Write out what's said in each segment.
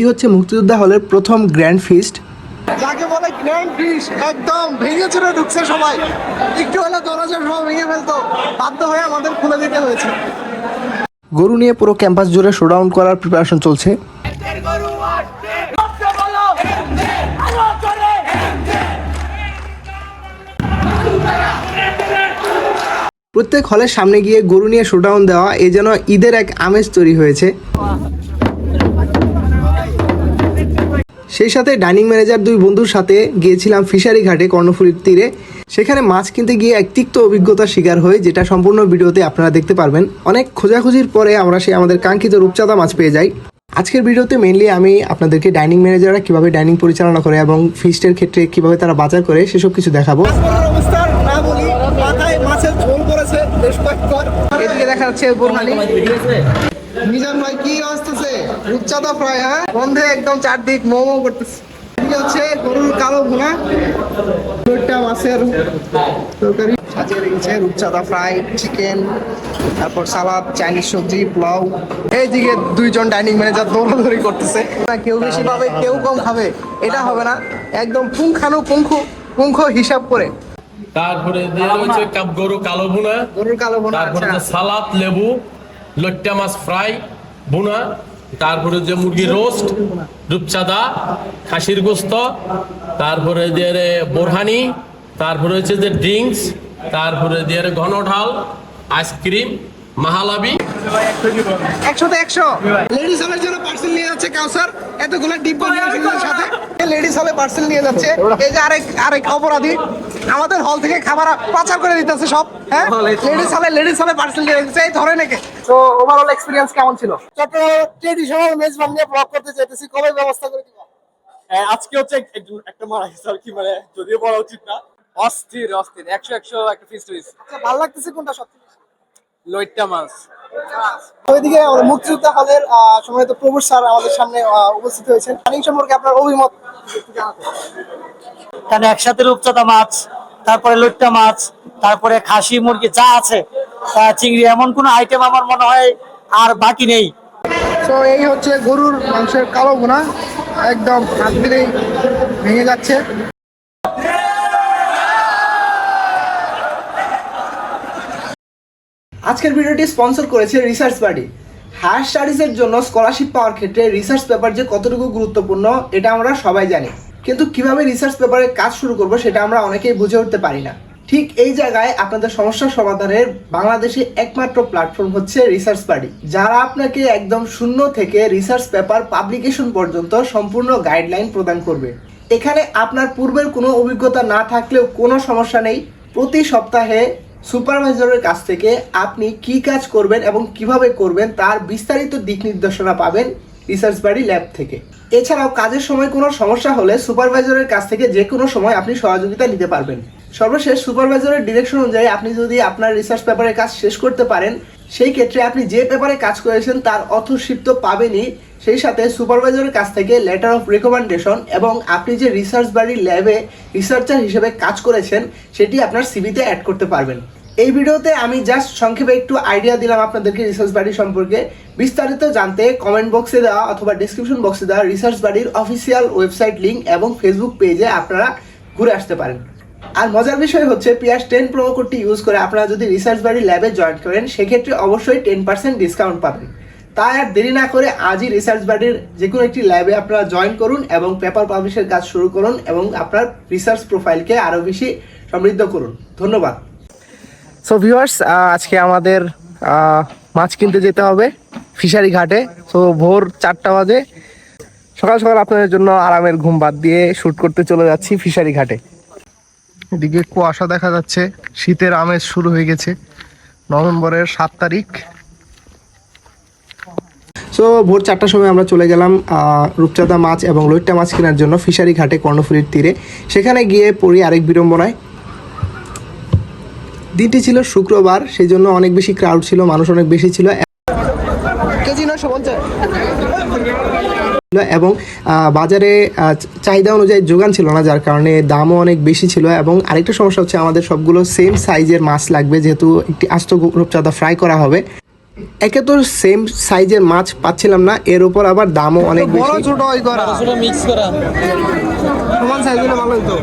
এটি হচ্ছে মুক্তিযোদ্ধা হলের প্রথম গ্র্যান্ড ফিস্ট। যাকে বলে গ্র্যান্ড ফিশ একদম ভেঙে চুরে ঢুকছে সবাই। একটু হলে দরজা সব ভেঙে ফেলতো। বাধ্য হয়ে আমাদের খুলে দিতে হয়েছে। গরু নিয়ে পুরো ক্যাম্পাস জুড়ে শোডাউন করার প্রিপারেশন চলছে। প্রত্যেক হলের সামনে গিয়ে গরু নিয়ে শোডাউন দেওয়া এ যেন ঈদের এক আমেজ তৈরি হয়েছে। সেই সাথে ডাইনিং ম্যানেজার দুই বন্ধুর সাথে গিয়েছিলাম ফিশারি ঘাটে কর্ণফুলীর তীরে। সেখানে মাছ কিনতে গিয়ে এক তিক্ত অভিজ্ঞতার শিকার হয়ে যেটা সম্পূর্ণ ভিডিওতে আপনারা দেখতে পারবেন। অনেক খোঁজাখুঁজির পরে আমরা সেই আমাদের কাঙ্ক্ষিত রূপচাঁদা মাছ পেয়ে যাই। আজকের ভিডিওতে মেনলি আমি আপনাদেরকে ডাইনিং ম্যানেজাররা কীভাবে ডাইনিং পরিচালনা করে এবং ফিস্টের ক্ষেত্রে কীভাবে তারা বাজার করে সেসব কিছু দেখাবো। এদিকে দেখা যাচ্ছে ভাই কি রূপচাঁদা ফ্রাই হ্যাঁ? গন্ধে একদম চারদিক মোমো করতেছে। হচ্ছে গরুর কালো ভুনা। দুইটা মাছের তরকারি। সাজিয়ে রেখেছে রূপচাঁদা ফ্রাই চিকেন তারপর সালাদ চাইনিজ সবজি পোলাও। এইদিকে দুইজন ডাইনিং ম্যানেজার দৌড়াদৌড়ি করতেছে। না কেউ বেশি পাবে কেউ কম খাবে এটা হবে না। একদম পুঙ্খানু পুঙ্খু পুঙ্খ হিসাব করে। তারপরে কাপ গরু কালো ভুনা। গরুর কালো ভুনা তারপরে আচ্ছা। সালাদ লেবু লট্টা মাছ ফ্রাই ভুনা। তারপরে যে মুরগি রোস্ট, রূপচাঁদা, খাসির গোস্ত, তারপরে যে বোরহানি, তারপরে হচ্ছে যে ড্রিঙ্কস, তারপরে যে ঘন ঢাল, আইসক্রিম, মাহালাবি একশোতে একশো। লেডিস হলের জন্য পার্সেল নিয়ে যাচ্ছে কাউসার এতগুলো ডিব্বা নিয়ে আসছে সাথে। লেডিস হলে পার্সেল নিয়ে যাচ্ছে। এই যে আরেক আরেক অপরাধী। আমাদের হল থেকে খাবার পাচার করে দিতেছে সব হ্যাঁ? লেডিস হলে লেডিস হলে পার্সেল নিয়ে যাচ্ছে। এই ধরে নাকি? তো ওভারঅল এক্সপিরিয়েন্স কেমন ছিল? চট্টগ্রাম ট্রেডিশনাল মেজবান নিয়ে ব্লগ করতে চাইতেছি। কবে ব্যবস্থা করে দিবা? হ্যাঁ, আজকে হচ্ছে একটা মারা গেছে আর কি মানে যদিও বলা উচিত না। অস্থির অস্থির। একশো একশো একটা ফিস্ট হয়েছে আচ্ছা, ভালো লাগতেছে কোনটা সত্যি লইট্টা মাছ। ওইদিকে আমাদের মুক্তিযোদ্ধা হলের আহ, সম্মানিত স্যার আমাদের সামনে উপস্থিত হয়েছেন। প্ল্যানিং সম্পর্কে আপনার অভিমত? কারণ একসাথে রূপচাঁদা মাছ তারপরে লইট্টা মাছ তারপরে খাসি মুরগি যা আছে তা চিংড়ি এমন কোন আইটেম আমার মনে হয় আর বাকি নেই। তো এই হচ্ছে গরুর মাংসের কালো ভুনা একদম হাত দিলেই ভেঙে যাচ্ছে। আজকের ভিডিওটি স্পন্সর করেছে রিসার্চ পার্টি হায়ার স্টাডিজের জন্য স্কলারশিপ পাওয়ার ক্ষেত্রে রিসার্চ পেপার যে কতটুকু গুরুত্বপূর্ণ, এটা আমরা সবাই জানি। কিন্তু কীভাবে রিসার্চ পেপারে কাজ শুরু করব সেটা আমরা অনেকেই বুঝে উঠতে পারি না। ঠিক এই জায়গায় আপনাদের সমস্যার সমাধানের বাংলাদেশে একমাত্র প্ল্যাটফর্ম হচ্ছে রিসার্চ পার্টি যারা আপনাকে একদম শূন্য থেকে রিসার্চ পেপার পাবলিকেশন পর্যন্ত সম্পূর্ণ গাইডলাইন প্রদান করবে। এখানে আপনার পূর্বের কোনো অভিজ্ঞতা না থাকলেও কোনো সমস্যা নেই। প্রতি সপ্তাহে সুপারভাইজারের কাছ থেকে আপনি কি কাজ করবেন এবং কীভাবে করবেন তার বিস্তারিত দিক নির্দেশনা পাবেন রিসার্চ বাড়ি ল্যাব থেকে। এছাড়াও কাজের সময় কোনো সমস্যা হলে সুপারভাইজারের কাছ থেকে যে কোনো সময় আপনি সহযোগিতা নিতে পারবেন। সর্বশেষ সুপারভাইজারের ডিরেকশন অনুযায়ী আপনি যদি আপনার রিসার্চ পেপারের কাজ শেষ করতে পারেন, সেই ক্ষেত্রে আপনি যে পেপারে কাজ করেছেন তার অথরশিপ তো পাবেনই সেই সাথে সুপারভাইজারের কাছ থেকে লেটার অফ রেকমেন্ডেশন এবং আপনি যে রিসার্চ বাড়ির ল্যাবে রিসার্চার হিসেবে কাজ করেছেন, সেটি আপনার সিভিতে অ্যাড করতে পারবেন। এই ভিডিওতে আমি জাস্ট সংক্ষেপে একটু আইডিয়া দিলাম আপনাদেরকে রিসার্চ বাড়ি সম্পর্কে। বিস্তারিত জানতে কমেন্ট বক্সে দেওয়া অথবা ডিসক্রিপশন বক্সে দেওয়া রিসার্চ বাড়ির অফিসিয়াল ওয়েবসাইট লিঙ্ক এবং ফেসবুক পেজে আপনারা ঘুরে আসতে পারেন। আর মজার বিষয় হচ্ছে পিয়াস টেন প্রোমো কোডটি ইউজ করে আপনারা যদি রিসার্চ বাড়ি ল্যাবে জয়েন করেন, সেক্ষেত্রে অবশ্যই টেন পার্সেন্ট ডিসকাউন্ট পাবেন। তাই আর দেরি না করে আজই রিসার্চ বাড়ির যে কোনো একটি ল্যাবে আপনারা জয়েন করুন এবং পেপার পাবলিশের কাজ শুরু করুন এবং আপনার রিসার্চ প্রোফাইলকে আরও বেশি সমৃদ্ধ করুন। ধন্যবাদ। সো ভিউয়ার্স আজকে আমাদের মাছ কিনতে যেতে হবে ফিশারি ঘাটে। সো ভোর চারটা বাজে। সকাল সকাল আপনাদের জন্য আরামের ঘুম বাদ দিয়ে শ্যুট করতে চলে যাচ্ছি ফিশারি ঘাটে। এদিকে কুয়াশা দেখা যাচ্ছে। শীতের আমেজ শুরু হয়ে গেছে। নভেম্বরের সাত তারিখ। সো ভোর চারটার সময় আমরা চলে গেলাম রূপচাঁদা মাছ এবং লইট্টা মাছ কেনার জন্য ফিশারি ঘাটে কর্ণফুলির তীরে। সেখানে গিয়ে পড়ি আরেক বিড়ম্বনায়। দিনটি ছিল শুক্রবার সেই জন্য অনেক বেশি ক্রাউড ছিল, মানুষ অনেক বেশি ছিল। এবং বাজারে চাহিদা অনুযায়ী যোগান ছিল না, যার কারণে দামও অনেক বেশি ছিল। এবং আরেকটা সমস্যা হচ্ছে, আমাদের সবগুলো সেম সাইজের মাছ লাগবে, যেহেতু একটি আস্ত রূপচাঁদা ফ্রাই করা হবে। একে তো সেম সাইজের মাছ পাচ্ছিলাম না এর উপর আবার দামও অনেক বড় বেশি। ছোট ওই করা। মিক্স করা। সমান সাইজ হলে ভালো হতো।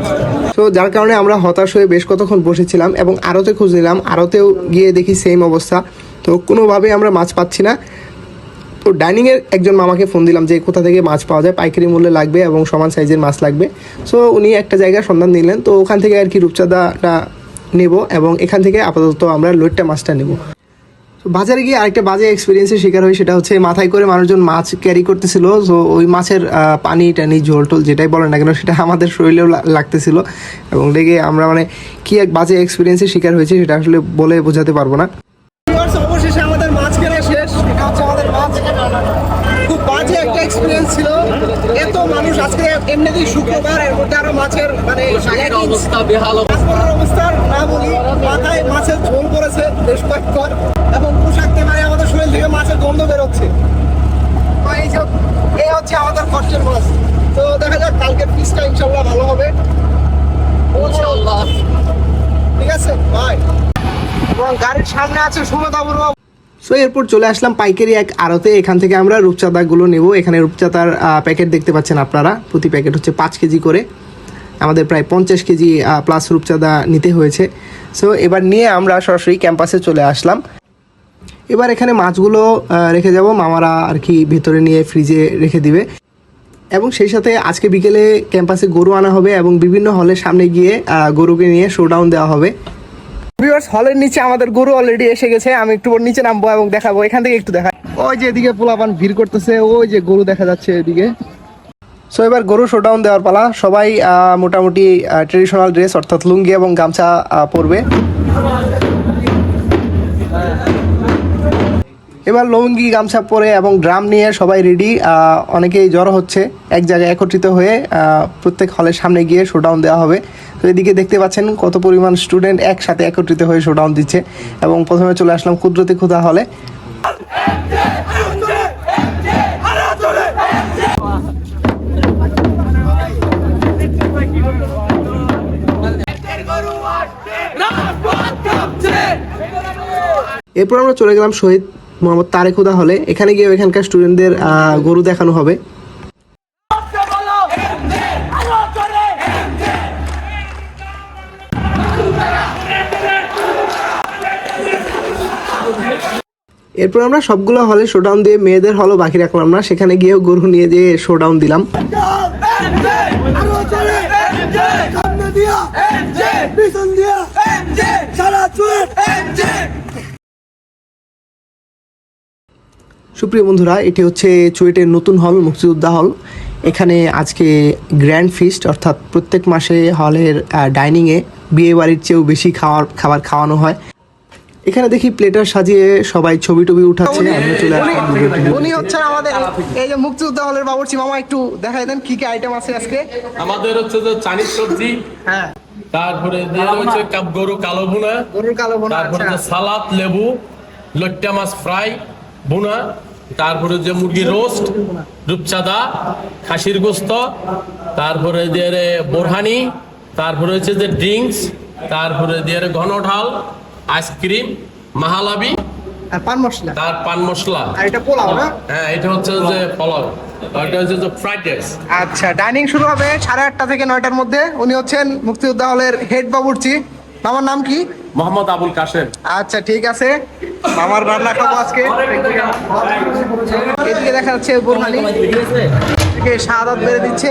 তো যার কারণে আমরা হতাশ হয়ে বেশ কতক্ষণ বসেছিলাম এবং আড়তে খুঁজ নিলাম আরতেও গিয়ে দেখি সেম অবস্থা। তো কোনোভাবেই আমরা মাছ পাচ্ছি না। তো ডাইনিংয়ের একজন মামাকে ফোন দিলাম যে কোথা থেকে মাছ পাওয়া যায়? পাইকারি মূল্যে লাগবে এবং সমান সাইজের মাছ লাগবে। সো উনি একটা জায়গার সন্ধান দিলেন তো ওখান থেকে আর কি রূপচাঁদাটা নেব এবং এখান থেকে আপাতত আমরা লোটটা মাছটা নেব। বাজারে গিয়ে আরেকটা বাজে এক্সপিরিয়েন্সের শিকার হয় সেটা হচ্ছে মাথায় করে মানুষজন মাছ ক্যারি করতেছিল। তো ওই মাছের পানি টানি ঝোল টোল যেটাই বলেন না কেন সেটা আমাদের শরীরেও লাগতেছিল। এবং লেগে আমরা মানে কি এক বাজে এক্সপিরিয়েন্সের শিকার হয়েছে সেটা আসলে বলে বোঝাতে পারব না। অবশেষে আমাদের মাছ কেনা শেষ। এটা হচ্ছে আমাদের মাছ। খুব বাজে একটা এক্সপিরিয়েন্স ছিল। এত মানুষ আজকে এমনিতেই শুক্রবার এর মধ্যে আরও মাছের মানে অবস্থা বেহাল অবস্থা না বলি মাথায় মাছের ঝোল পড়েছে বেশ কয়েকবার। এবং পোশাক তেমায় আমাদের শরীর থেকে মাছের গন্ধ বেরোচ্ছে। তো এই যে এই হচ্ছে আমাদের কষ্টের মাছ। তো দেখা যাক কালকের পিসটা ইনশাল্লাহ ভালো হবে। ঠিক আছে বাই এবং গাড়ির সামনে আছে সুমতা বড়ুয়া। সো এরপর চলে আসলাম পাইকারি এক আড়তে। এখান থেকে আমরা রূপচাঁদাগুলো নেব। এখানে রূপচাঁদার প্যাকেট দেখতে পাচ্ছেন আপনারা। প্রতি প্যাকেট হচ্ছে পাঁচ কেজি করে। আমাদের প্রায় পঞ্চাশ কেজি প্লাস রূপচাঁদা নিতে হয়েছে। সো এবার নিয়ে আমরা সরাসরি ক্যাম্পাসে চলে আসলাম। এবার এখানে মাছগুলো রেখে যাব। মামারা আর কি ভেতরে নিয়ে ফ্রিজে রেখে দিবে। এবং সেই সাথে আজকে বিকেলে ক্যাম্পাসে গরু আনা হবে এবং বিভিন্ন হলের সামনে গিয়ে গরুকে নিয়ে শোডাউন দেওয়া হবে। ভিউয়ার্স হলের নিচে আমাদের গরু অলরেডি এসে গেছে। আমি একটু নিচে নামবো এবং দেখাবো। এখান থেকে একটু দেখা ওই যে এদিকে পোলাপান ভিড় করতেছে, ওই যে গরু দেখা যাচ্ছে এদিকে। সো এবার গরু শোডাউন দেওয়ার পালা। সবাই মোটামুটি ট্রেডিশনাল ড্রেস অর্থাৎ লুঙ্গি এবং গামছা পরবে। এবার লুঙ্গি, গামছা পরে এবং ড্রাম নিয়ে সবাই রেডি অনেকেই জড়ো হচ্ছে। এক জায়গায় একত্রিত হয়ে প্রত্যেক হলের সামনে গিয়ে শোডাউন দেওয়া হবে। তো এদিকে দেখতে পাচ্ছেন কত পরিমাণ স্টুডেন্ট একসাথে একত্রিত হয়ে শোডাউন দিচ্ছে এবং প্রথমে চলে আসলাম কুদরতি ক্ষুধা হলে এরপর আমরা চলে গেলাম শহীদ মোহাম্মদ তারেক হুদা হলে এখানে গিয়ে এখানকার স্টুডেন্টদের গরু দেখানো হবে। এরপর আমরা সবগুলো হলে শোডাউন দিয়ে মেয়েদের হলও বাকি রাখলাম না সেখানে গিয়েও গরু নিয়ে যেয়ে শোডাউন দিলাম। সুপ্রিয় বন্ধুরা এটি হচ্ছে চুয়েটের নতুন হল মুক্তিযোদ্ধা হল। এখানে আজকে গ্র্যান্ড ফিস্ট অর্থাৎ প্রত্যেক মাসে হলের ডাইনিংয়ে বিয়ে বাড়ির চেয়েও বেশি খাওয়ার খাবার খাওয়ানো হয়। এখানে দেখি প্লেটার সাজিয়ে সবাই ছবি টবি উঠাচ্ছে। আমিও চলে আসলাম উনি হচ্ছেন আমাদের এই যে মুক্তিযোদ্ধা হলের বাবুর্চি। মামা একটু দেখাই দেন কি কি আইটেম আছে আজকে। আমাদের হচ্ছে যে চাইনিজ সবজি হ্যাঁ। তারপরে দিয়ে হচ্ছে কাপ- গরু কালো ভুনা গরুর কালো বোনা তারপরে আচ্ছা। সালাদ লেবু লট্টা মাছ ফ্রাই ভুনা তারপরে যে মুরগি রোস্ট রূপচাঁদা খাসির গোস্ত তারপরে রে বোরহানি তারপরে হচ্ছে যে ড্রিঙ্কস তারপরে দিয়ে ঘন ঢাল আইসক্রিম মাহালাবি আর পান মশলা। তার পান মশলা। এটা পোলাও না? হ্যাঁ এটা হচ্ছে যে এটা হচ্ছে যে ফ্রাইড রাইস। আচ্ছা ডাইনিং শুরু হবে সাড়ে আটটা থেকে নয়টার মধ্যে। উনি হচ্ছেন মুক্তিযোদ্ধা হলের হেড বাবুর্চি। মামার নাম কি? মোহাম্মদ আবুল কাশেম। আচ্ছা ঠিক আছে। মামার রান্না খাব আজকে। এদিকে দেখা যাচ্ছে বোরহানি এদিকে শাহাদাত বেড়ে দিচ্ছে।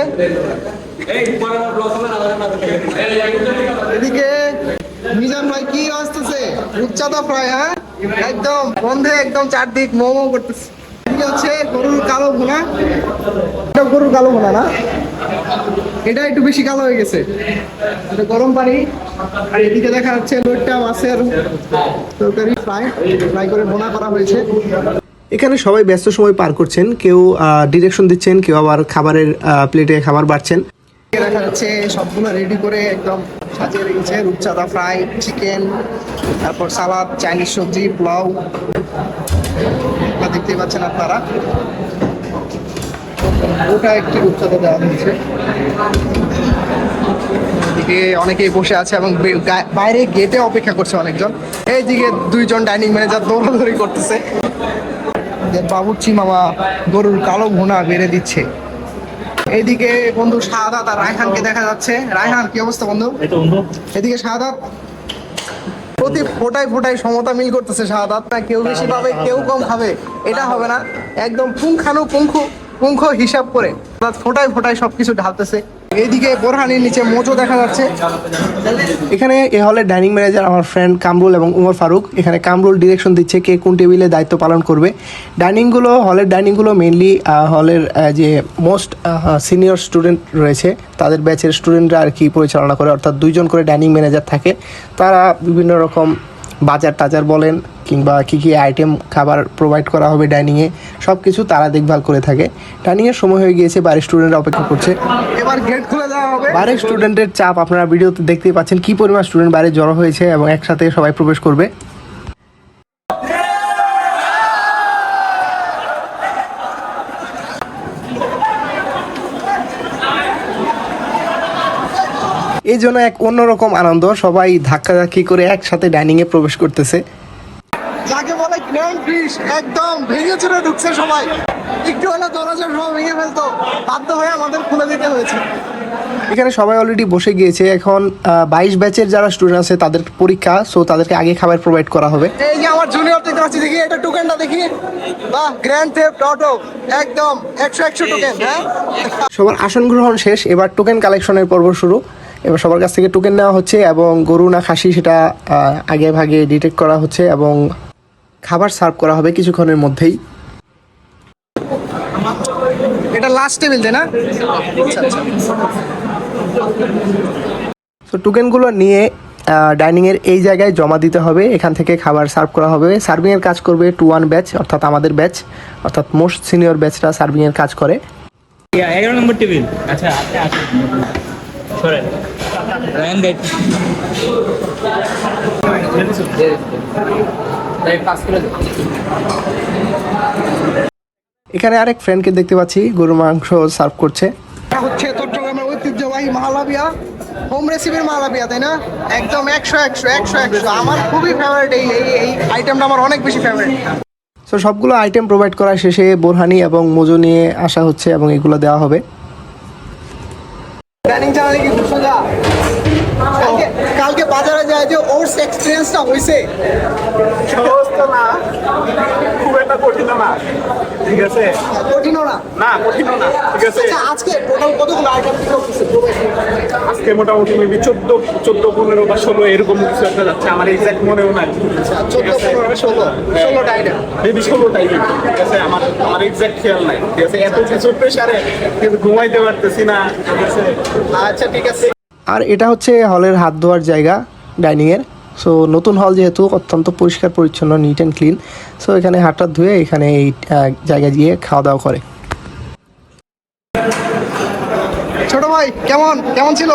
এদিকে মিজান ভাই কি আসতেছে? রূপচাঁদা ফ্রাই হ্যাঁ? একদম বন্ধে একদম চারদিক মোমো করতেছে। হচ্ছে গরুর কালো ভুনা। এটা গরুর কালো ভুনা না? এটা একটু বেশি কালো হয়ে গেছে। গরম পানি। আর এদিকে দেখা যাচ্ছে লোটটা মাছের তরকারি ফ্রাই ফ্রাই করে বোনা করা হয়েছে। এখানে সবাই ব্যস্ত সময় পার করছেন কেউ ডিরেকশন দিচ্ছেন কেউ আবার খাবারের প্লেটে খাবার বাড়ছেন। দেখা যাচ্ছে সবগুলো রেডি করে একদম সাজিয়ে রেখেছে রূপচাঁদা ফ্রাই চিকেন তারপর সালাদ চাইনিজ সবজি পোলাও। দেখতেই পাচ্ছেন আপনারা। ওটা একটি রূপচাঁদা দেওয়া হয়েছে। অনেকেই বসে আছে এবং বাইরে গেটে অপেক্ষা করছে অনেকজন। এইদিকে দুইজন ডাইনিং ম্যানেজার দৌড়াদৌড়ি করতেছে। যে বাবুর্চি মামা গরুর কালো ভুনা বেড়ে দিচ্ছে। এইদিকে বন্ধু শাহাদাত আর রায়হানকে দেখা যাচ্ছে। রায়হান কি অবস্থা বন্ধু? এদিকে শাহাদাত। প্রতি ফোটায় ফোটায় সমতা মিল করতেছে শাহাদাত। না কেউ বেশি পাবে কেউ কম খাবে এটা হবে না। একদম পুঙ্খানু পুঙ্খু পুঙ্খ হিসাব করে ফোটায় ফোটায় সবকিছু ঢালতেছে। এইদিকে বোরহানির নিচে মোজো দেখা যাচ্ছে। এখানে এ হলের ডাইনিং ম্যানেজার আমার ফ্রেন্ড কামরুল এবং উমর ফারুক। এখানে কামরুল ডিরেকশন দিচ্ছে কে কোন টেবিলে দায়িত্ব পালন করবে। ডাইনিংগুলো হলের ডাইনিংগুলো মেনলি হলের যে মোস্ট সিনিয়র স্টুডেন্ট রয়েছে, তাদের ব্যাচের স্টুডেন্টরা আর কি পরিচালনা করে, অর্থাৎ দুইজন করে ডাইনিং ম্যানেজার থাকে। তারা বিভিন্ন রকম বাজার টাজার বলেন কিংবা কী কী আইটেম খাবার প্রোভাইড করা হবে ডাইনিংয়ে সব কিছু তারা দেখভাল করে থাকে। ডাইনিংয়ের সময় হয়ে গিয়েছে বাইরের স্টুডেন্টরা অপেক্ষা করছে। এবার গেট খুলে দেওয়া হবে। বাইরের স্টুডেন্টের চাপ আপনারা ভিডিওতে দেখতেই পাচ্ছেন কি পরিমাণ স্টুডেন্ট বাইরে জড়ো হয়েছে এবং একসাথে সবাই প্রবেশ করবে। এই জন্য এক অন্যরকম আনন্দ সবাই ধাক্কাধাক্কি করে একসাথে ডাইনিংয়ে প্রবেশ করতেছে। যাকে বলে গ্র্যান্ড ফিশ একদম ভেঙে চুরে ঢুকছে সবাই। একটু হলে দরজা সব ভেঙে ফেলতো। বাধ্য হয়ে আমাদের খুলে দিতে হয়েছে। এখানে সবাই অলরেডি বসে গিয়েছে। এখন বাইশ ব্যাচের যারা স্টুডেন্ট আছে তাদের পরীক্ষা সো তাদেরকে আগে খাবার প্রোভাইড করা হবে। এই যে আমার জুনিয়র দেখতে পাচ্ছি দেখি এটা টোকেনটা দেখি। বাহ গ্র্যান্ড থেফট অটো একদম একশো একশো টোকেন হ্যাঁ? সবার আসন গ্রহণ শেষ এবার টোকেন কালেকশনের পর্ব শুরু। এবার সবার কাছ থেকে টোকেন নেওয়া হচ্ছে এবং গরু না খাসি সেটা আগে ভাগে ডিটেক্ট করা হচ্ছে এবং খাবার সার্ভ করা হবে কিছুক্ষণের মধ্যেই। এটা লাস্ট টেবিল তাই না? আচ্ছা আচ্ছা। তো টোকেনগুলো নিয়ে ডাইনিংয়ের এই জায়গায় জমা দিতে হবে। এখান থেকে খাবার সার্ভ করা হবে। সার্ভিংয়ের কাজ করবে টু ওয়ান ব্যাচ অর্থাৎ আমাদের ব্যাচ অর্থাৎ মোস্ট সিনিয়র ব্যাচটা সার্ভিংয়ের কাজ করে। এগারো নম্বর টেবিল আচ্ছা এখানে আরেক ফ্রেন্ডকে দেখতে পাচ্ছি গরু মাংস সার্ভ করছে। হচ্ছে চট্টগ্রামের ঐতিহ্যবাহী মালাবিয়া হোম রেসিপির মালাবিয়া তাই না? একদম একশো একশো একশো একশো। আমার খুবই ফেভারিট এই এই আইটেমটা আমার অনেক বেশি ফেভারিট সো সবগুলো আইটেম প্রোভাইড করা শেষে বোরহানি এবং মজু নিয়ে আসা হচ্ছে এবং এগুলো দেওয়া হবে। প্ল্যানিং চ্যানেলে কি সোজা কালকে কালকে বাজারে যায় যে ওর্স এক্সপিরিয়েন্সটা হয়েছে না। খুব একটা কঠিন না। ঠিক আছে? কঠিনও না। না কঠিন না। ঠিক আছে? আচ্ছা আজকে টোটাল কতগুলো আইটেম আজকে মোটামুটি মেবি চোদ্দ চোদ্দ পনেরো বা ষোলো এরকম কিছু একটা যাচ্ছে। আমার এক্সাক্ট মনেও নাই। চোদ্দ পনেরো ষোলো ষোলোটা আইটেম মেবি ষোলোটাই ঠিক আছে? আমার আমার এক্সাক্ট খেয়াল নাই। ঠিক আছে? এত কিছু প্রেশারে কিন্তু ঘুমাইতে পারতেছি না। ঠিক আছে? আচ্ছা ঠিক আছে। আর এটা হচ্ছে হলের হাত ধোয়ার জায়গা ডাইনিংয়ের সো নতুন হল যেহেতু অত্যন্ত পরিষ্কার পরিচ্ছন্ন নিট অ্যান্ড ক্লিন সো এখানে হাতটা ধুয়ে এখানে এই জায়গায় গিয়ে খাওয়া দাওয়া করে। ছোট ভাই কেমন? কেমন ছিল?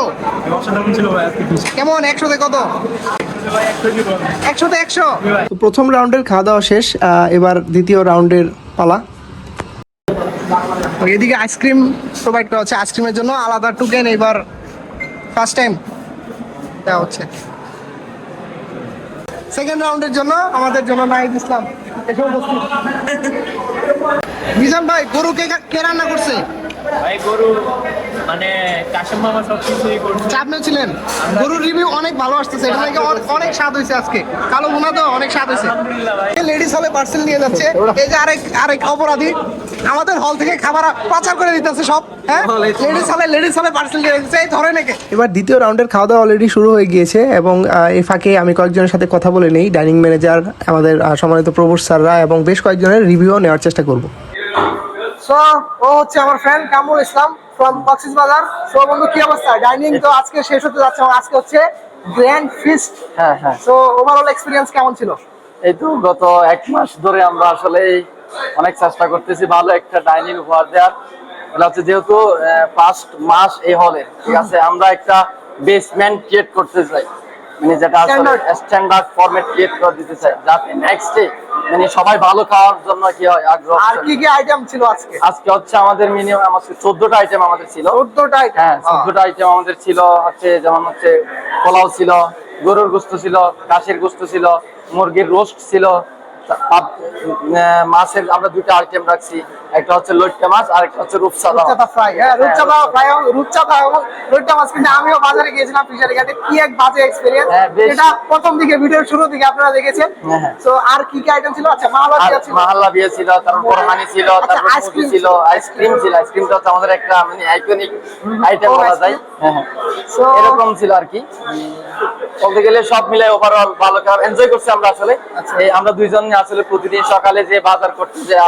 কেমন? একশোতে কত? একশোতে একশো? প্রথম রাউন্ডের খাওয়া দাওয়া শেষ এবার দ্বিতীয় রাউন্ডের পালা। এদিকে আইসক্রিম প্রোভাইড করা হচ্ছে আইসক্রিমের জন্য আলাদা টুকেন এবার ফার্স্ট টাইম দেওয়া হচ্ছে। সেকেন্ড রাউন্ডের জন্য আমাদের জন্য নাহিদ ইসলাম এসে উপস্থিত। মিজান ভাই, গরু কে কে রান্না করছে? ভাই গরু মানে কাশেম মামা সব কিছুই করছে। চাপ ছিলেন? গরুর রিভিউ অনেক ভালো আসতেছে। এটা অনে- অনেক স্বাদ হয়েছে আজকে। কালো ভুনা তো অনেক স্বাদ হয়েছে। লেডিস হলে পার্সেল নিয়ে যাচ্ছে। এই যে আরেক আরেক অপরাধী। আমাদের হল থেকে খাবার পাচার করে দিতেছে সব হ্যাঁ? লেডিস হলে লেডিস হলে পার্সেল নিয়ে যাচ্ছে। এই ধরে নাকি। এবার দ্বিতীয় রাউন্ডের খাওয়া দাওয়া অলরেডি শুরু হয়ে গিয়েছে এবং এই ফাঁকে আমি কয়েকজনের সাথে কথা বলে নেই। ডাইনিং ম্যানেজার আমাদের সম্মানিত প্রভুর স্যাররা এবং বেশ কয়েকজনের রিভিউ নেওয়ার চেষ্টা করব। সো ও হচ্ছে আমার friend Kamrul Islam from Cox's Bazar so বন্ধু কি অবস্থা? ডাইনিং তো আজকে শেষ হতে যাচ্ছে আজকে হচ্ছে গ্র্যান্ড ফিস্ট হ্যাঁ হ্যাঁ। সো ওভারঅল এক্সপিরিয়েন্স কেমন ছিল? এই তো গত এক মাস ধরে আমরা আসলে অনেক চেষ্টা করতেছি ভালো একটা ডাইনিং উপহার দেওয়ার। এটা হচ্ছে যেহেতু ফার্স্ট মাস এই হলে ঠিক আছে? আমরা একটা বেসমেন্ট ক্রিয়েট করতে চাই। মানে যেটা স্ট্যান্ডার্ড ফরম্যাট ক্রিয়েট করে দিতে চাই। যাতে নেক্সট ডে মানে সবাই ভালো খাওয়ার জন্য কি হয় আগ্রহ আর কি কি আইটেম ছিল আজকে? আজকে হচ্ছে আমাদের মিনিমাম আমাদের চোদ্দটা আইটেম আমাদের ছিল। চোদ্দটা আইটেম হ্যাঁ চোদ্দটা আইটেম আমাদের ছিল হচ্ছে যেমন হচ্ছে পোলাও ছিল গরুর গোশত ছিল কাশির গোশত ছিল মুরগির রোস্ট ছিল মাছের আমরা দুইটা আইটেম রাখছি। একটা হচ্ছে লইট্টা মাছ আর একটা হচ্ছে রূপচাঁদা ফ্রাই হ্যাঁ রূপচাঁদা ফ্রাই রূপচাঁদা এবং লইট্টা মাছ কিন্তু আমিও বাজারে গিয়েছিলাম ফিশারি ঘাটে কি এক বাজে এক্সপেরিয়েন্স হ্যাঁ, এটা প্রথম দিকে ভিডিওর শুরু দিকে আপনারা দেখেছেন। হ্যাঁ, হ্যাঁ। তো আর কি কি আইটেম ছিল? আচ্ছা মালাবাসী ছিল। ছিল তারপর বোরহানি ছিল আচ্ছা, তারপর আইসক্রিম ছিল। আইসক্রিম ছিল আইসক্রিমটা হচ্ছে আমাদের একটা মানে আইকনিক আইটেম বলা যায়। হ্যাঁ হ্যাঁ। এরকম ছিল আর কি। বলতে গেলে সব মিলে ওভারঅল ভালো খারাপ এনজয় করছি আমরা আসলে। আচ্ছা। আমরা দুইজন আসলে প্রতিদিন সকালে যে বাজার করতে যা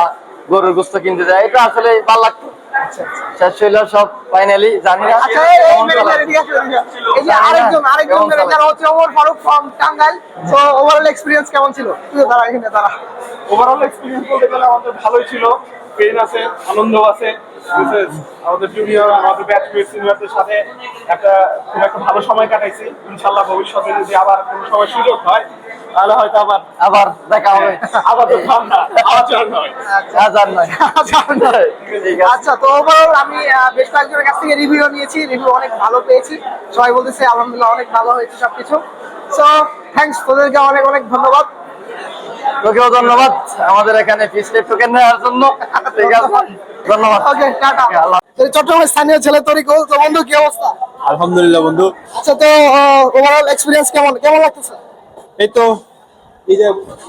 গরুর গোস্ত কিনতে যায় এটা আসলে ভালো লাগতো। শেষ হইল সব ফাইনালি জানি না। আচ্ছা এই- এই কেমন চলে। ম্যানেজার এদিকে আসুন, এদিকে আসুন। এই যে আরেকজন আরেকজন ম্যানেজার হচ্ছে ওমর ফারুক ফ্রম টাঙ্গাইল তো ওভারঅল এক্সপিরিয়েন্স কেমন ছিল? তুই দাঁড়া এখানে দাঁড়া। ওভারঅল এক্সপিরিয়েন্স বলতে গেলে আমাদের ভালোই ছিল। পেন আছে আনন্দ আছে। আমাদের জুনিয়র আমাদের ব্যাচমেট সিনিয়রদের সাথে একটা খুব একটা ভালো সময় কাটাইছি। ইনশাল্লাহ ভবিষ্যতে যদি আবার কোনো সময় সুযোগ হয় তাহলে হয়তো আবার আবার দেখা হবে। আবার তো ঠান্ডা আবার নয়। হাজার নয় ঠিক আছে। আচ্ছা তো ওভারঅল আমি বেশ কয়েকজনের কাছ থেকে রিভিউ নিয়েছি রিভিউ অনেক ভালো পেয়েছি। সবাই বলতেছে আলহামদুলিল্লাহ অনেক ভালো হয়েছে সবকিছু। সো থ্যাঙ্কস তোদেরকে অনেক অনেক ধন্যবাদ। তোকেও ধন্যবাদ আমাদের এখানে ফিস্টে টোকেন নেওয়ার জন্য। ঠিক আছে ধন্যবাদ। ওকে টাটা চট্টগ্রামের স্থানীয় ছেলে তরিকুল তো বন্ধু কি অবস্থা? আলহামদুলিল্লাহ বন্ধু। আচ্ছা তো ওভারঅল এক্সপিরিয়েন্স কেমন? কেমন লাগতেছে? এই তো এই যে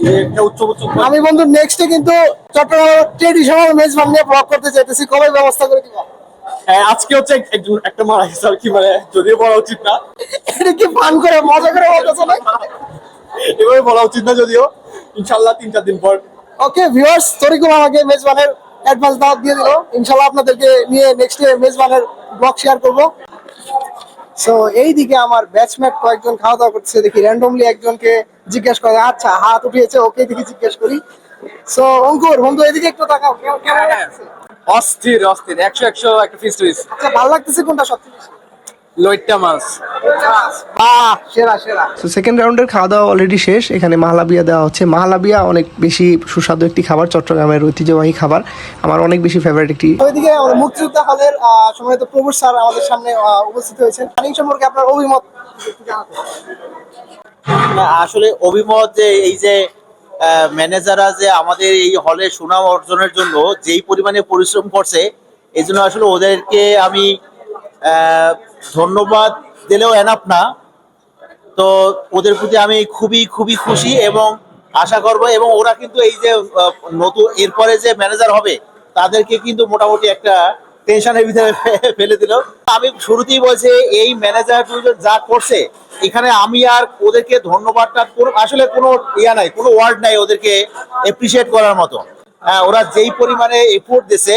এই যে একটা উচ্চ উচ্চ আমি বন্ধু নেক্সটে কিন্তু চট্টগ্রামের ট্রেডিশনাল মেজবান নিয়ে ব্লগ করতে চাইতেছি। কবে ব্যবস্থা করে দিবা? হ্যাঁ, আজকে হচ্ছে একজন একটা মারা গেছে আর কি মানে যদিও বলা উচিত না। এটা কি ফান করে মজা করে বলতেছে না এভাবে বলা উচিত না যদিও। ইনশাল্লাহ তিন চার দিন পর। ওকে ভিউয়ার্স তরিকুল আমাকে মেজবানের অ্যাডভান্স দাওয়াত দিয়ে দিল। ইনশাআল্লাহ আপনাদেরকে নিয়ে নেক্সট ডে মেজবানের ব্লগ শেয়ার করব। সো এইদিকে আমার ব্যাচমেট কয়েকজন খাওয়া দাওয়া করছে দেখি র্যান্ডমলি একজনকে জিজ্ঞেস করে আচ্ছা হাত উঠিয়েছে ওকে দেখি জিজ্ঞেস করি। সো অঙ্কুর বন্ধু এদিকে একটু তাকাও কেমন লাগছে অস্থির অস্থির। একশো একশো একটা ফিস্ট হয়েছে। আচ্ছা ভালো লাগতেছে কোনটা সবচেয়ে বেশি? লইট্টা মাছ। সেরা সেরা। তো সেকেন্ড রাউন্ডের খাওয়া দাওয়া অলরেডি শেষ। এখানে মাহলাবিয়া দেওয়া হচ্ছে। মাহলাবিয়া অনেক বেশি সুস্বাদু একটি খাবার চট্টগ্রামের ঐতিহ্যবাহী খাবার। আমার অনেক বেশি ফেভারিট একটি ওইদিকে আমাদের মুক্তিযোদ্ধা হলের সম্মানিত প্রভু স্যার আমাদের সামনে উপস্থিত হয়েছেন। রানিং সম্পর্কে আপনার অভিমত আসলে অভিমত যে এই যে ম্যানেজাররা যে আমাদের এই হলে সুনাম অর্জনের জন্য যেই পরিমাণে পরিশ্রম করছে এই জন্য আসলে ওদেরকে আমি আহ, ধন্যবাদ দিলেও এনাফ না। তো ওদের প্রতি আমি খুবই খুবই খুশি এবং আশা করব এবং ওরা কিন্তু এই যে নতুন এরপরে যে ম্যানেজার হবে তাদেরকে কিন্তু মোটামুটি একটা টেনশনের ভিতরে ফেলে দিল। আমি শুরুতেই বলছি এই ম্যানেজার যা করছে এখানে আমি আর ওদেরকে ধন্যবাদটা কোনো- আসলে কোনো ইয়া নাই কোনো ওয়ার্ড নাই ওদেরকে এপ্রিসিয়েট করার মতো। হ্যাঁ, ওরা যেই পরিমাণে এফোর্ট দিছে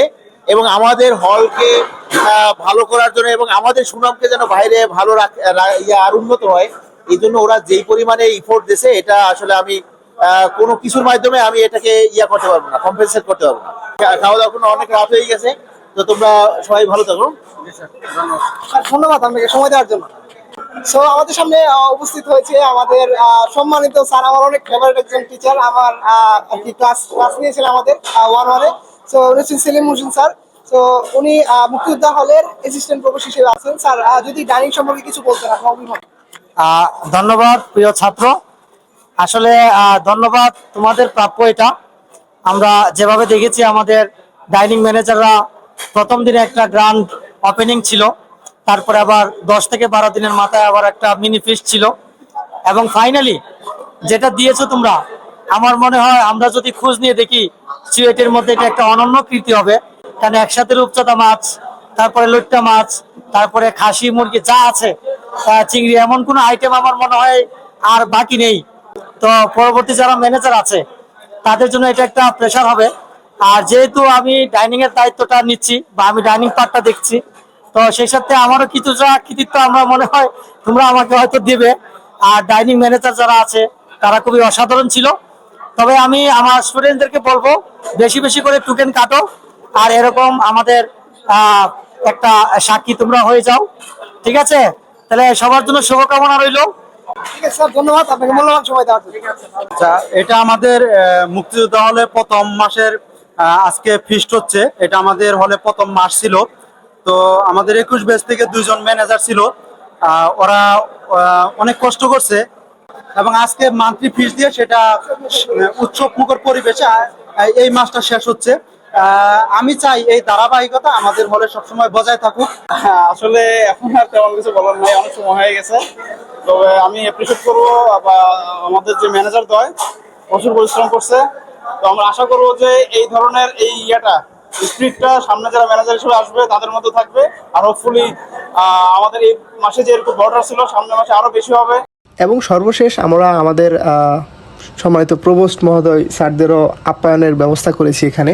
এবং আমাদের হলকে ভালো করার জন্য এবং আমাদের সুনামকে যেন বাইরে ভালো ইয়া আর উন্নত হয়, এই জন্য ওরা যেই পরিমাণে ইফোর্ট দিছে এটা আসলে আমি কোনো কিছুর মাধ্যমে আমি এটাকে ইয়া করতে পারব না কম্পেনসেট করতে পারব না। খাওয়া দাওয়া কোনো অনেক রাত হয়ে গেছে, তো তোমরা সবাই ভালো থাকো। ধন্যবাদ আপনাকে সময় দেওয়ার জন্য। সো আমাদের সামনে উপস্থিত হয়েছে আমাদের সম্মানিত স্যার, আমার অনেক ফেভারিট একজন টিচার আমার আর কি ক্লাস ক্লাস নিয়েছেন আমাদের ওয়ান ওয়ানে সো রসিদ সেলিম হোসেন স্যার তো উনি মুক্তিযোদ্ধা হলের অ্যাসিস্ট্যান্ট প্রফেসর হিসেবে আছেন। স্যার যদি ডাইনিং সম্পর্কে কিছু বলতেন আপনার ধন্যবাদ, প্রিয় ছাত্র। আসলে ধন্যবাদ তোমাদের প্রাপ্য এটা। আমরা যেভাবে দেখেছি, আমাদের ডাইনিং ম্যানেজাররা প্রথম দিনে একটা গ্রান্ড ওপেনিং ছিল। তারপরে আবার দশ থেকে বারো দিনের মাথায় আবার একটা মিনি ফিস্ট ছিল। এবং ফাইনালি যেটা দিয়েছ তোমরা, আমার মনে হয় আমরা যদি খোঁজ নিয়ে দেখি সিলেটের মধ্যে এটা একটা অনন্য কৃতি হবে। কারণ একসাথে রূপচাঁদা মাছ, তারপরে লইট্টা মাছ, তারপরে খাসি, মুরগি যা আছে চিংড়ি, এমন কোনো আইটেম আমার মনে হয় আর বাকি নেই। তো পরবর্তী যারা ম্যানেজার আছে, তাদের জন্য এটা একটা প্রেশার হবে। আর যেহেতু আমি ডাইনিং এর দায়িত্বটা নিচ্ছি বা আমি ডাইনিং পার্টটা দেখছি, তো সেই সাথে আমারও কিছুটা কৃতিত্ব আমরা মনে হয়, তোমরা আমাকে হয়তো দেবে। আর ডাইনিং ম্যানেজার যারা আছে, তারা খুবই অসাধারণ ছিল। তবে আমি আমার স্টুডেন্টদেরকে বলব বেশি বেশি করে টুকেন কাটো। আর এরকম আমাদের একটা সাক্ষী তোমরা হয়ে যাও। ঠিক আছে? তাহলে সবার জন্য শুভকামনা রইল। ঠিক আছে ধন্যবাদ। আপনাকে মূল্যবান সময় দেওয়ার জন্য। আচ্ছা এটা আমাদের মুক্তিযোদ্ধা হলে প্রথম মাসের আজকে ফিস্ট হচ্ছে। এটা আমাদের হলে প্রথম মাস ছিল। তো আমাদের একুশ বেস থেকে দুইজন ম্যানেজার ছিল। ওরা অনেক কষ্ট করছে। এবং আজকে মান্থলি ফিস দিয়ে সেটা উৎসব মুখর পরিবেশে এই মাসটা শেষ হচ্ছে। আমি চাই এই ধারাবাহিকতা আমাদের হলে সবসময় বজায় থাকুক। আসলে এখন আর তেমন কিছু বলার নাই, অনেক সময় হয়ে গেছে। তবে আমি অ্যাপ্রিসিয়েট করব বা আমাদের যে ম্যানেজার দয় প্রচুর পরিশ্রম করছে। তো আমরা আশা করব যে এই ধরনের এই ইয়েটা স্পিডটা সামনে যারা ম্যানেজার হিসেবে আসবে, তাদের মধ্যে থাকবে। আর হোপফুলি আমাদের এই মাসে যে এরকম বর্ডার ছিল সামনে মাসে আরও বেশি হবে। এবং সর্বশেষ আমরা আমাদের সম্মানিত প্রবোস্ট মহোদয় স্যারদেরও আপ্যায়নের ব্যবস্থা করেছি এখানে।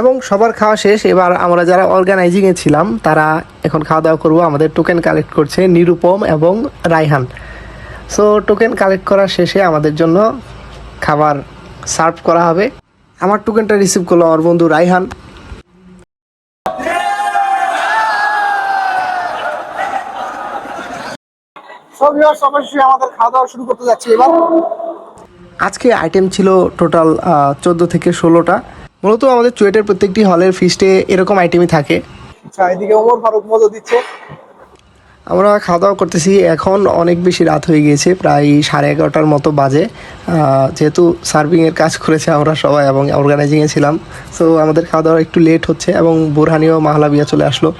এবং সবার খাওয়া শেষ, এবার আমরা যারা অর্গানাইজিংয়ে ছিলাম, তারা এখন খাওয়া দাওয়া করব। আমাদের টোকেন কালেক্ট করছে নিরুপম এবং রাইহান সো টোকেন কালেক্ট করার শেষে আমাদের জন্য খাবার সার্ভ করা হবে। আমার টোকেনটা রিসিভ করল আমার বন্ধু রাইহান সব ভিউয়ার্স অবশ্যই আমাদের খাওয়া দাওয়া শুরু করতে যাচ্ছি এবার। আজকে আইটেম ছিল টোটাল চোদ্দ থেকে ষোলোটা। মূলত আমাদের চুয়েটের প্রত্যেকটি হলের ফিস্টে এরকম আইটেমই থাকে। আচ্ছা এদিকে ওমর ফারুক মজা দিচ্ছে। আমরা খাওয়া দাওয়া করতেছি এখন অনেক বেশি রাত হয়ে গিয়েছে প্রায় সাড়ে এগারোটার মতো বাজে। যেহেতু সার্ভিংয়ের কাজ করেছে আমরা সবাই এবং অর্গানাইজিংয়ে ছিলাম সো আমাদের খাওয়া দাওয়া একটু লেট হচ্ছে এবং বোরহানিও মাহলাবিয়া চলে আসলো।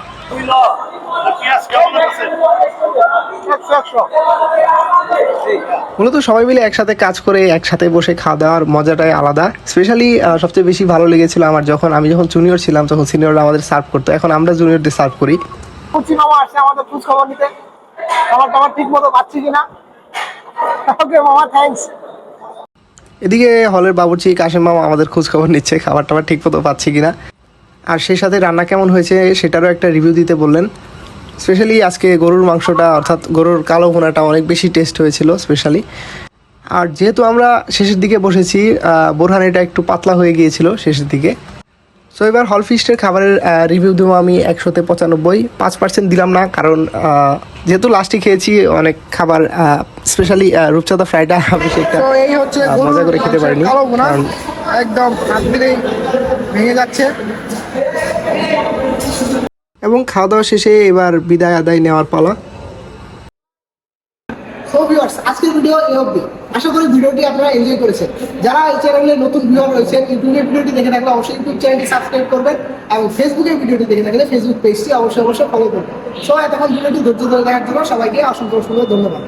মূলত সবাই মিলে একসাথে কাজ করে একসাথে বসে খাওয়া দাওয়ার মজাটাই আলাদা। স্পেশালি সবচেয়ে বেশি ভালো লেগেছিল আমার যখন আমি যখন জুনিয়র ছিলাম তখন সিনিয়ররা আমাদের সার্ভ করতো। এখন আমরা জুনিয়রদের সার্ভ করি। কুচি মামা আসছে আমাদের খোঁজ খবর নিতে। খাবার টাবার ঠিক মতো পাচ্ছি কিনা? ওকে মামা থ্যাঙ্কস এদিকে হলের বাবুর্চি কাশেম মামা আমাদের খোঁজ খবর নিচ্ছে খাবার টাবার ঠিক মতো পাচ্ছি কিনা। আর সেই সাথে রান্না কেমন হয়েছে সেটারও একটা রিভিউ দিতে বললেন। স্পেশালি আজকে গরুর মাংসটা অর্থাৎ গরুর কালো ভুনাটা অনেক বেশি টেস্ট হয়েছিল স্পেশালি আর যেহেতু আমরা শেষের দিকে বসেছি বোরহানিটা একটু পাতলা হয়ে গিয়েছিল শেষের দিকে। সো এবার হল ফিস্টের খাবারের রিভিউ দেবো আমি একশোতে পঁচানব্বই। পাঁচ পার্সেন্ট দিলাম না কারণ যেহেতু লাস্টে খেয়েছি অনেক খাবার স্পেশালি রূপচাঁদা ফ্রাইটা আমি হচ্ছে মজা করে খেতে পারিনি। একদম ভেঙে যাচ্ছে। এবং খাওয়া দাওয়া শেষে এবার বিদায় আদায় নেওয়ার পালা। আজকের ভিডিও এই অব্দি আশা করি ভিডিওটি আপনারা এনজয় করেছেন। যারা এই চ্যানেলে নতুন ভিউয়ার রয়েছেন ইউটিউবের ভিডিওটি দেখে থাকলে অবশ্যই ইউটিউব চ্যানেলটি সাবস্ক্রাইব করবেন এবং ফেসবুকের ভিডিওটি দেখে থাকলে ফেসবুক পেজটি অবশ্যই অবশ্যই ফলো করবেন। সবাই এতক্ষণ ভিডিওটি ধৈর্য ধরে দেখার জন্য সবাইকে অসংখ্য অসংখ্য ধন্যবাদ।